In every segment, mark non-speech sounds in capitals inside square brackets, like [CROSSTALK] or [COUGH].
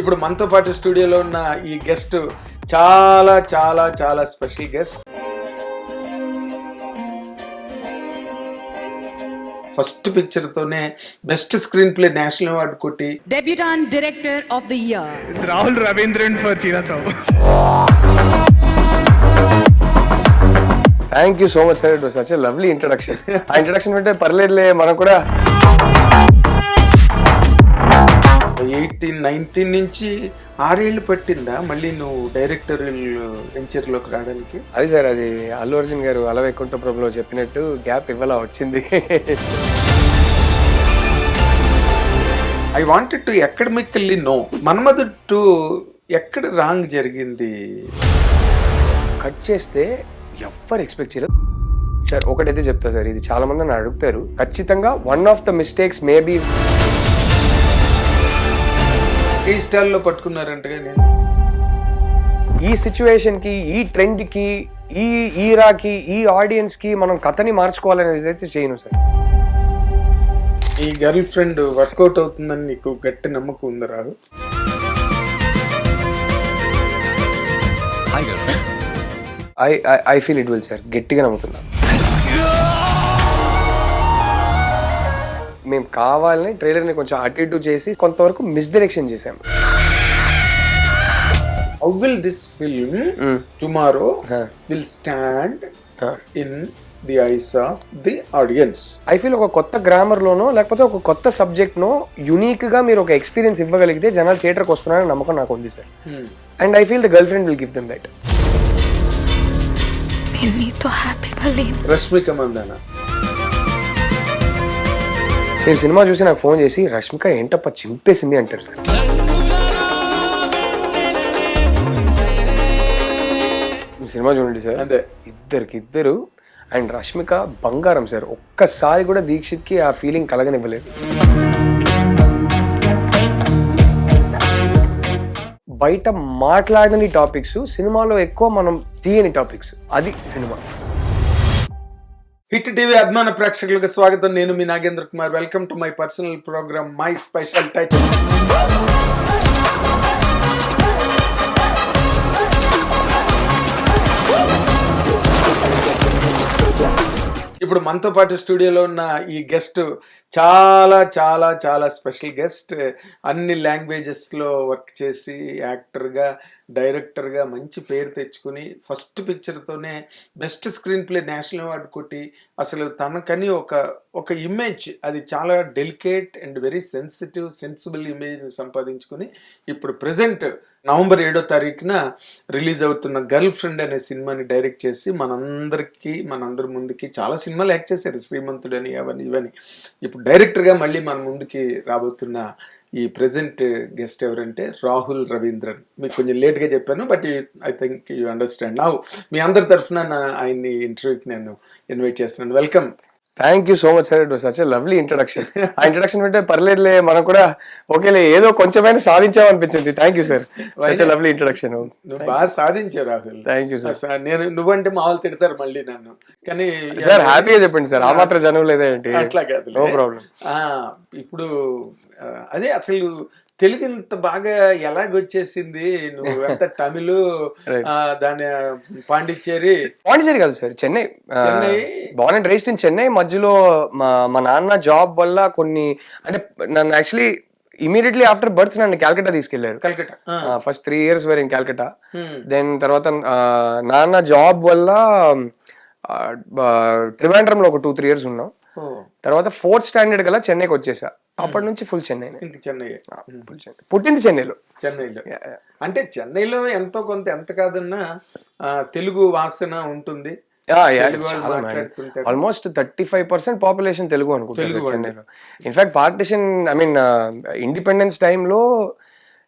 ఇప్పుడు మనతో పాటు స్టూడియోలో ఉన్న ఈ గెస్ట్ చాలా చాలా చాలా స్పెషల్ గెస్ట్ ఫస్ట్ పిక్చర్ తోనే best screen play national award కొట్టి Director of the Year. It's Rahul Ravindran for Chira Sao. Thank you so much sir it was such lovely introduction uh introduction అంటే పర్లేదులే మనం కూడా eighteen nineteen నుంచి ఆరేళ్ళు పట్టిందా? మళ్ళీ నువ్వు డైరెక్టర్ వెంచర్లోకి రావడానికి? అది సార్ అది అల్లు అర్జున్ గారు అల వైకుంఠపురంలో చెప్పినట్టు గ్యాప్ ఇవ్వాల వచ్చింది. I wanted to academically know Manmadhu two ఎక్కడ రాంగ్ జరిగింది? కట్ చేస్తే ఎవ్వరు ఎక్స్పెక్ట్ చేయలేదు. సార్ ఒకటైతే చెప్తా సార్ ఇది చాలా మంది నన్ను అడుగుతారు. ఖచ్చితంగా one of the mistakes maybe ఈ స్టైల్లో పట్టుకున్నారంటగా నేను. ఈ సిచ్యువేషన్కి ఈ ట్రెండ్కి ఈ ఈరాకి ఈ ఆడియన్స్కి మనం కథని మార్చుకోవాలనేది అయితే చేయను సార్. ఈ గర్ల్ ఫ్రెండ్ వర్కౌట్ అవుతుందని నీకు గట్టి నమ్మకం ఉంది రాదు I I feel it will sir గట్టిగా నమ్ముతున్నా. మేము కావాలని ట్రైలర్ని కొంచెం అటు ఇటు చేసి కొంతవరకు మిస్డైరెక్షన్ చేసాం how will this film tomorrow. Will stand in the eyes of the audience I feel ఒక కొత్త గ్రామర్లోనో లేకపోతే ఒక కొత్త సబ్జెక్ట్నో యూనిక్గా మీరు ఒక ఎక్స్పీరియన్స్ ఇవ్వగలిగితే జనాలు థియేటర్కి వస్తున్నారని నమ్మకం నాకు ఉంది sir and I feel the girlfriend will give them that నీతో హ్యాపీగా లేను రష్మిక మందన మీరు సినిమా చూసి నాకు ఫోన్ చేసి రష్మిక ఏంటప్ప చింపేసింది? అంటారు సార్. సినిమా చూడండి సార్. ఇద్దరికి ఇద్దరు అండ్ రష్మిక బంగారం సార్. ఒక్కసారి కూడా దీక్షిత్కి ఆ ఫీలింగ్ కలగనివ్వలేదు. బయట మాట్లాడని టాపిక్స్ సినిమాలో ఎక్కువ మనం తీయని టాపిక్స్ అది సినిమా. హిట్ టీవీ అభిమాన ప్రేక్షకులకు స్వాగతం. నేను మీ Nagendra Kumar. Welcome to my personal program my special touch ఇప్పుడు మనతో పాటు స్టూడియోలో ఉన్న ఈ గెస్ట్ చాలా చాలా చాలా స్పెషల్ గెస్ట్. అన్ని లాంగ్వేజెస్లో వర్క్ చేసి యాక్టర్గా డైరెక్టర్గా మంచి పేరు తెచ్చుకుని first పిక్చర్తోనే best screen play national award కొట్టి అసలు తనకని ఒక ఒక ఇమేజ్ అది చాలా delicate and very sensitive sensible image సంపాదించుకుని ఇప్పుడు ప్రజెంట్ నవంబర్ ఏడో తారీఖున రిలీజ్ అవుతున్న గర్ల్ ఫ్రెండ్ అనే సినిమాని డైరెక్ట్ చేసి మనందరికీ మనందరి ముందుకి చాలా సినిమాలు యాక్ట్ చేశారు. శ్రీమంతుడని అవని ఇవని. ఇప్పుడు డైరెక్టర్గా మళ్ళీ మన ముందుకి రాబోతున్న ఈ ప్రజెంట్ గెస్ట్ ఎవరంటే రాహుల్ రవీంద్రన్. మీకు కొంచెం లేట్గా చెప్పాను but I think you understand నా మీ అందరి తరఫున నా ఆయన్ని ఇంటర్వ్యూకి నేను ఇన్వైట్ చేస్తున్నాను. Welcome thank you so much sir it was such lovely introduction ఆ ఇంట్రడక్షన్ అంటే పర్లేదులే మనం కూడా ఓకేలే ఏదో కొంచెమైనా సాధించామనిపించింది. Thank you sir such lovely introduction బాగా సాధించావు రాహుల్. థ్యాంక్ యూ సార్ నేను నువ్వంటే మామూలు తిడతారు మళ్ళీ నన్ను. కానీ సార్ హ్యాపీగా చెప్పండి సార్ ఆ మాత్రం జనం లేదా ఏంటి? అట్లా కాదు నో ప్రాబ్లం ఇప్పుడు అదే అసలు తెలుగు ఇంత బాగా ఎలాగొచ్చేసింది? నువ్వు [LAUGHS] ఎంత తమిళ్ దాని పాండిచ్చేరి? పాండిచేరి కాదు sir Chennai. Chennai? Born and raised in Chennai మధ్యలో మా మా నాన్న జాబ్ వల్ల కొన్ని అంటే నన్ను యాక్చువల్లీ ఇమీడియట్లీ ఆఫ్టర్ బర్త్ నన్ను క్యాల్కటా తీసుకెళ్ళారు Calcutta first three years were in Calcutta Hmm. Then తర్వాత నాన్న జాబ్ వల్ల ట్రివాండ్రంలో ఒక టూ త్రీ ఇయర్స్ ఉన్నాం. తర్వాత ఫోర్త్ స్టాండర్డ్ గల చెన్నైకి వచ్చేసా. అప్పటి నుంచి ఫుల్ చెన్నై. చెన్నై ఫుల్ చెన్నై. పుట్టింది చెన్నైలో. చెన్నైలో. అంటే చెన్నైలో ఎంతో కొంత ఎంత కాదన్నా తెలుగు వాసన ఉంటుంది. Almost thirty five percent population Telugu అనుకుంటారు చెన్నైలో. In fact partition I mean independence టైంలో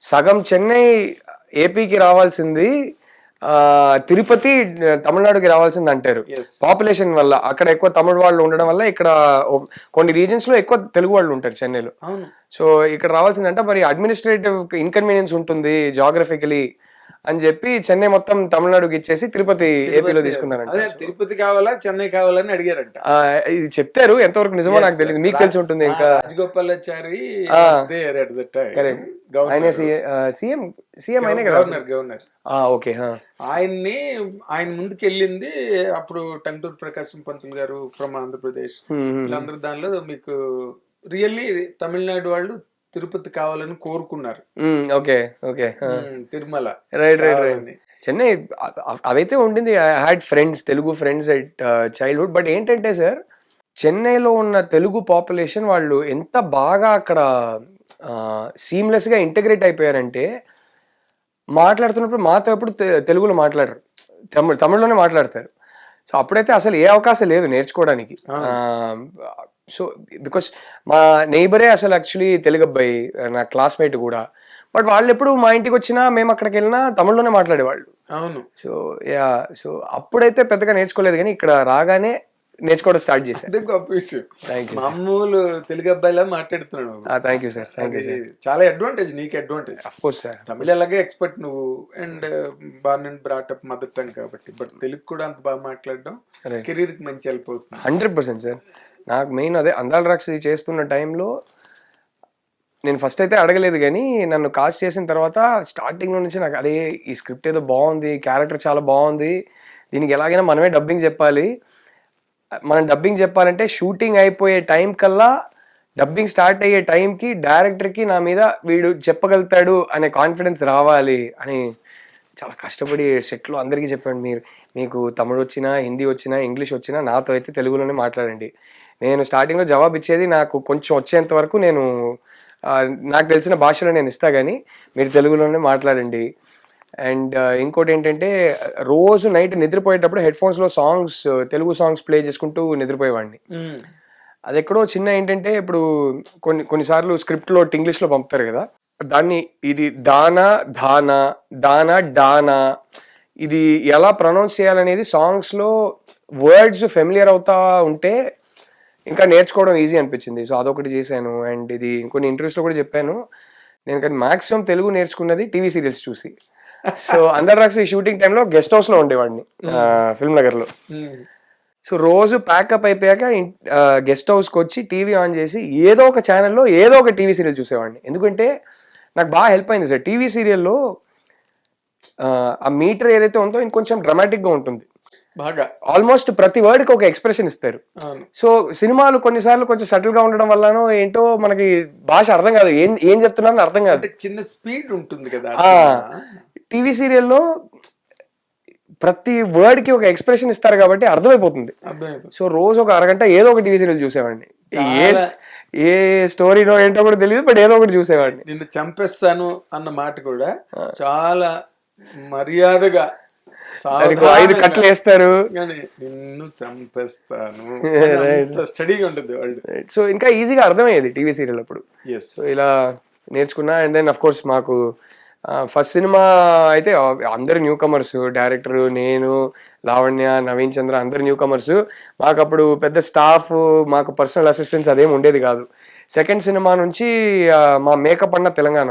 సగం చెన్నై ఏపీకి రావాల్సింది తిరుపతి తమిళనాడుకి రావాల్సింది అంటారు. పాపులేషన్ వల్ల అక్కడ ఎక్కువ తమిళ వాళ్ళు ఉండడం వల్ల ఇక్కడ కొన్ని రీజన్స్లో ఎక్కువ తెలుగు వాళ్ళు ఉంటారు చెన్నైలో. సో ఇక్కడ రావాల్సిందంటే మరి అడ్మినిస్ట్రేటివ్ ఇన్కన్వీనియన్స్ ఉంటుంది జాగ్రఫికలీ అని చెప్పి చెన్నై మొత్తం తమిళనాడుకి ఇచ్చేసి తిరుపతి ఏపీలో తీసుకున్నారంట. తిరుపతి కావాలా చెన్నై కావాలని అడిగారంట. ఇది చెప్తారు ఎంతవరకు నిజమో నాకు తెలియదు మీకు తెలిసి ఉంటుంది ఇంకా. రాజగోపాలాచారి. ఆయన సీఎం సీఎం అయినే గవర్నర్ గవర్నర్ ఓకే. ఆయన్ని ఆయన ముందుకు వెళ్ళింది అప్పుడు టంటూరు ప్రకాశం పంతులు గారు ఫ్రమ్ ఆంధ్రప్రదేశ్. వీళ్ళందరూ దానిలో మీకు రియల్లీ తమిళనాడు వాళ్ళు తిరుపతి కావాలని కోరుకున్నారు. Okay okay Tirumala. Right right right. Chennai అదైతే ఉండింది. I had friends Telugu friends at childhood. But ఏంటంటే సార్ చెన్నైలో ఉన్న తెలుగు పాపులేషన్ వాళ్ళు ఎంత బాగా అక్కడ సీమ్లెస్గా ఇంటగ్రేట్ అయిపోయారంటే మాట్లాడుతున్నప్పుడు మాతో ఎప్పుడు తెలుగులో మాట్లాడరు. తమిళ తమిళ్ళోనే మాట్లాడతారు. సో అప్పుడైతే అసలు ఏ అవకాశం లేదు నేర్చుకోవడానికి. సో బికాస్ మా నైబరే అసలు యాక్చువల్లీ తెలుగు అబ్బాయి నా క్లాస్మేట్ కూడా. బట్ వాళ్ళు ఎప్పుడు మా ఇంటికి వచ్చినా మేము అక్కడికి వెళ్ళినా తమిళ్ళోనే మాట్లాడేవాళ్ళు. అవును. సో యా సో అప్పుడైతే పెద్దగా నేర్చుకోలేదు కానీ ఇక్కడ రాగానే నేర్చుకోవడం స్టార్ట్ చేశాను గొప్ప విషయం. మామూలు తెలుగు అబ్బాయిలా మాట్లాడుతున్నాడు thank you sir thank you sir చాలా అడ్వాంటేజ్ నీకు advantage of course sir Tamil అలాగే ఎక్స్పర్ట్ నువ్వు and born and brought up mother tongue కాబట్టి. బట్ తెలుగు కూడా అంత బాగా మాట్లాడడం. కెరీర్కి మంచి హెల్ప్ అవుతుంది. హండ్రెడ్ పర్సెంట్ సార్ నాకు మెయిన్ అదే అందాల రాక్షసి చేస్తున్న టైంలో నేను ఫస్ట్ అయితే అడగలేదు కానీ నన్ను కాస్ట్ చేసిన తర్వాత స్టార్టింగ్లో నుంచి నాకు అదే ఈ స్క్రిప్ట్ ఏదో బాగుంది క్యారెక్టర్ చాలా బాగుంది. దీనికి ఎలాగైనా మనమే డబ్బింగ్ చెప్పాలి. మనం డబ్బింగ్ చెప్పాలంటే షూటింగ్ అయిపోయే టైం కల్లా డబ్బింగ్ స్టార్ట్ అయ్యే టైంకి డైరెక్టర్కి నా మీద వీడు చెప్పగలుగుతాడు అనే కాన్ఫిడెన్స్ రావాలి అని చాలా కష్టపడి సెట్లో అందరికీ చెప్పండి మీరు మీకు తమిళ్ వచ్చినా హిందీ వచ్చినా ఇంగ్లీష్ వచ్చినా నాతో అయితే తెలుగులోనే మాట్లాడండి. నేను స్టార్టింగ్లో జవాబు ఇచ్చేది నాకు కొంచెం వచ్చేంత వరకు నేను నాకు తెలిసిన భాషలో నేను ఇస్తా కానీ మీరు తెలుగులోనే మాట్లాడండి. అండ్ ఇంకోటి ఏంటంటే రోజు నైట్ నిద్రపోయేటప్పుడు హెడ్ ఫోన్స్లో సాంగ్స్ తెలుగు సాంగ్స్ ప్లే చేసుకుంటూ నిద్రపోయేవాడిని. అది ఎక్కడో చిన్న ఏంటంటే ఇప్పుడు కొన్ని కొన్నిసార్లు స్క్రిప్ట్లో ఇంగ్లీష్లో పంపుతారు కదా దాన్ని ఇది దానా ధానా దానా డానా ఇది ఎలా ప్రొనౌన్స్ చేయాలనేది సాంగ్స్లో వర్డ్స్ ఫెమిలియర్ అవుతా ఉంటే ఇంకా నేర్చుకోవడం ఈజీ అనిపించింది. సో అదొకటి చేశాను. అండ్ ఇది ఇంకొన్ని ఇంటర్వ్యూస్లో కూడా చెప్పాను. నేను కానీ మాక్సిమం తెలుగు నేర్చుకున్నది టీవీ సీరియల్స్ చూసి. సో అందరు రాసి షూటింగ్ టైంలో గెస్ట్ హౌస్లో ఉండేవాడిని ఫిల్మ్ నగర్లో. సో రోజు ప్యాకప్ అయిపోయాక గెస్ట్ హౌస్కి వచ్చి టీవీ ఆన్ చేసి ఏదో ఒక ఛానల్లో ఏదో ఒక టీవీ సీరియల్ చూసేవాడిని. ఎందుకంటే నాకు బాగా హెల్ప్ అయింది సార్. టీవీ సీరియల్లో ఆ మీటర్ ఏదైతే ఉందో ఇంకొంచెం డ్రమాటిక్గా ఉంటుంది. బాగా. ఆల్మోస్ట్ ప్రతి వర్డ్కి ఒక ఎక్స్ప్రెషన్ ఇస్తారు. సో సినిమాలు కొన్నిసార్లు కొంచెం subtle గా ఉండడం వల్లనో ఏంటో మనకి భాష అర్థం కాదు. ఏం ఏం అర్థం కాదు. చిన్న స్పీడ్ ఉంటుంది కదా టీవీ సీరియల్లో ప్రతి word కి ఒక ఎక్స్ప్రెషన్ ఇస్తారు కాబట్టి అర్థమైపోతుంది. సో రోజు ఒక అరగంట ఏదో ఒక టీవీ సీరియల్ చూసేవాడిని. ఏ ఏ స్టోరీనో ఏంటో కూడా తెలియదు బట్ ఏదో ఒకటి చూసేవాడిని. నిన్ను చంపేస్తాను అన్న మాట కూడా చాలా మర్యాదగా దానికి ఐదు కట్లు వేస్తారు. నిన్ను చంపేస్తాను. [LAUGHS] స్టడీగా ఉంటుంది వాళ్ళు సో ఇంకా ఈజీగా అర్థమయ్యేది టీవీ సీరియల్ అప్పుడు. సో ఇలా నేర్చుకున్నా అండ్ దెన్ అఫ్ కోర్స్ మాకు ఫస్ట్ సినిమా అయితే అందరు న్యూ కమర్స్ డైరెక్టర్ నేను లావణ్య నవీన్ చంద్ర అందరు న్యూ కమర్స్ మాకు అప్పుడు పెద్ద స్టాఫ్ మాకు పర్సనల్ అసిస్టెంట్స్ అదేం ఉండేది కాదు. సెకండ్ సినిమా నుంచి మా మేకప్ అన్న తెలంగాణ.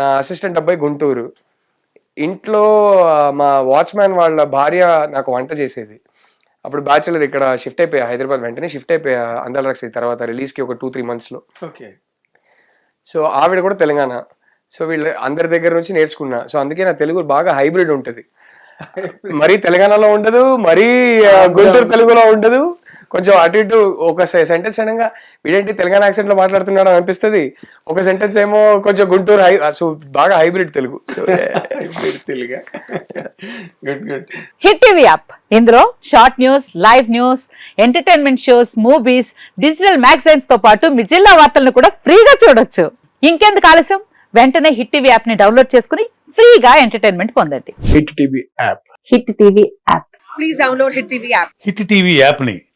నా అసిస్టెంట్ అబ్బాయి గుంటూరు. ఇంట్లో మా వాచ్మ్యాన్ వాళ్ళ భార్య నాకు వంట చేసేది. అప్పుడు బ్యాచులర్ ఇక్కడ షిఫ్ట్ అయిపోయా హైదరాబాద్ వెంటనే షిఫ్ట్ అయిపోయా అందల రక్షి తర్వాత రిలీజ్కి ఒక టూ త్రీ మంత్స్లో. ఓకే. సో ఆవిడ కూడా తెలంగాణ. సో వీళ్ళ అందరి దగ్గర నుంచి నేర్చుకున్నా. సో అందుకే నా తెలుగు బాగా హైబ్రిడ్ ఉంటుంది. [LAUGHS] మరీ తెలంగాణలో ఉండదు మరీ గుంటూరు తెలుగులో ఉండదు. కొంచెం అటు ఇటు ఒక సెంటెన్స్ అనగా వీడేంటి తెలంగాణ యాక్సెంట్లో మాట్లాడుతున్నాడు అని అనిపిస్తుంది. ఒక సెంటెన్స్ ఏమో కొంచెం గుంటూరు హై సో బాగా hybrid Telugu. [LAUGHS] తెలుగా. Good good hit TV app. ఇందులో short news live news entertainment shows movies digital మ్యాగజైన్స్తో పాటు మీ జిల్లా వార్తలను కూడా ఫ్రీగా చూడొచ్చు. ఇంకెందుకు ఆలస్యం? వెంటనే హిట్ టీవీ యాప్ని డౌన్లోడ్ చేసుకుని ఫ్రీగా ఎంటర్టైన్మెంట్ పొందండి. Hit TV app hit TV app hit TV యాప్ని